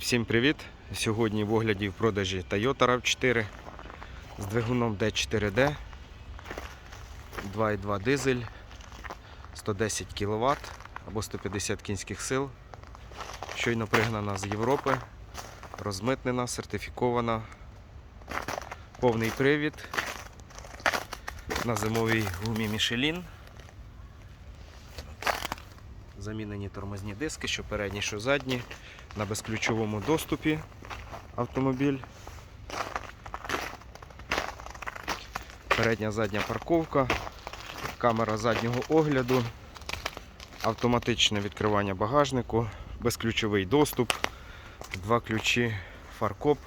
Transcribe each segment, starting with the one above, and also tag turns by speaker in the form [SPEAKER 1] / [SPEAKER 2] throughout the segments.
[SPEAKER 1] Всім привіт! Сьогодні в огляді в продажі Toyota RAV4 з двигуном D4D 2.2 дизель 110 кВт або 150 кінських сил. Щойно пригнана з Європи, розмитнена, сертифікована, повний привід на зимовій гумі Michelin. Замінені тормозні диски, що передні, що задні на безключовому доступі автомобіль. Передня задня парковка, камера заднього огляду, автоматичне відкривання багажнику, безключовий доступ, два ключі, фаркоп.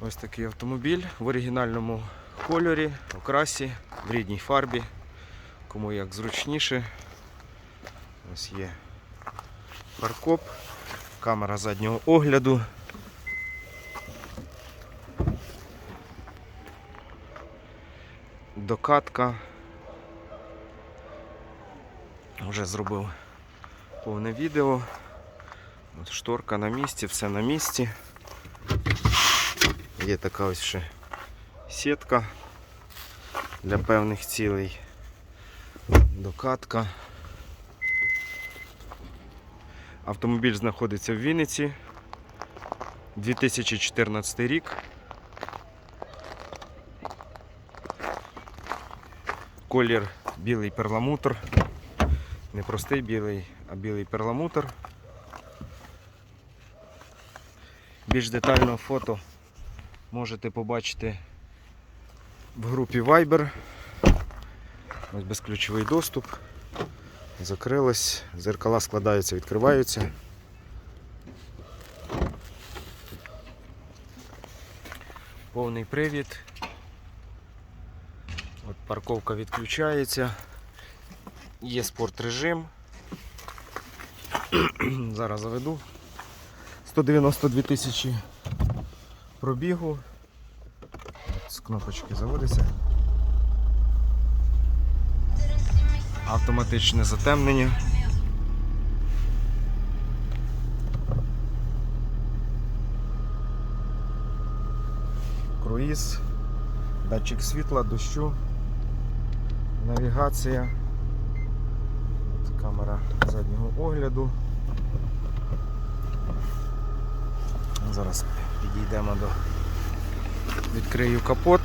[SPEAKER 1] Ось такий автомобіль в оригінальному кольорі, окрасі, в рідній фарбі. Кому як зручніше. Ось є фаркоп, камера заднього огляду. Докатка. Вже зробив повне відео. От шторка на місці, все на місці. Є така ось ще сітка для певних цілей. Докатка. Автомобіль знаходиться в Вінниці. 2014 рік. Колір білий перламутр. Не простий білий, а білий перламутр. Більш детального фото можете побачити в групі Viber. Ось безключовий доступ. Закрилось, зеркала складаються, відкриваються. Повний привід. От парковка відключається. Є спорт режим. Зараз заведу. 192 тисячі пробігу. З кнопочки заводиться. Автоматичне затемнення. Круїз, датчик світла, дощу, навігація, камера заднього огляду. Зараз підійдемо до відкрию капот.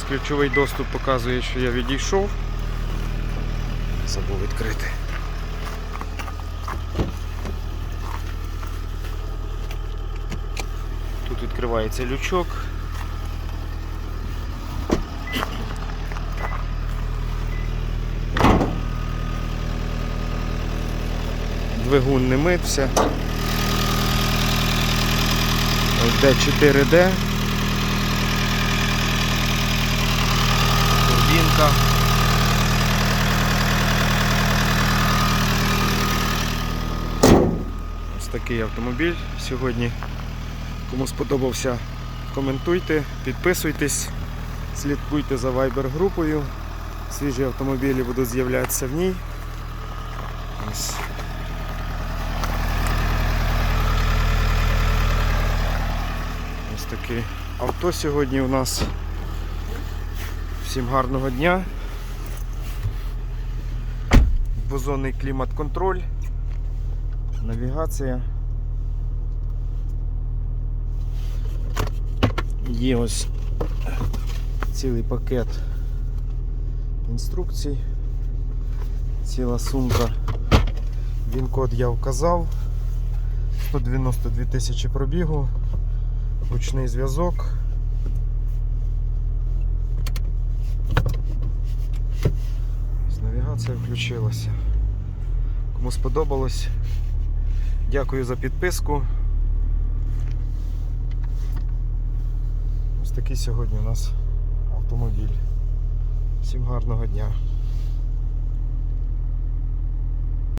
[SPEAKER 1] Безключовий доступ показує, що я відійшов. Забув відкрити. Тут відкривається лючок. Двигун не мився. Ось D4D. Турбінка. Ось такий автомобіль сьогодні. Кому сподобався, коментуйте, підписуйтесь, слідкуйте за Viber групою. Свіжі автомобілі будуть з'являтися в ній. Ось. Ось таке авто сьогодні у нас. Всім гарного дня. Двозонний клімат-контроль, навігація. Є ось цілий пакет інструкцій, ціла сумка. Він код я вказав. 192 тисячі пробігу, ручний зв'язок. Навігація включилася. Кому сподобалось, дякую за підписку. Ось такий сьогодні у нас автомобіль. Всім гарного дня.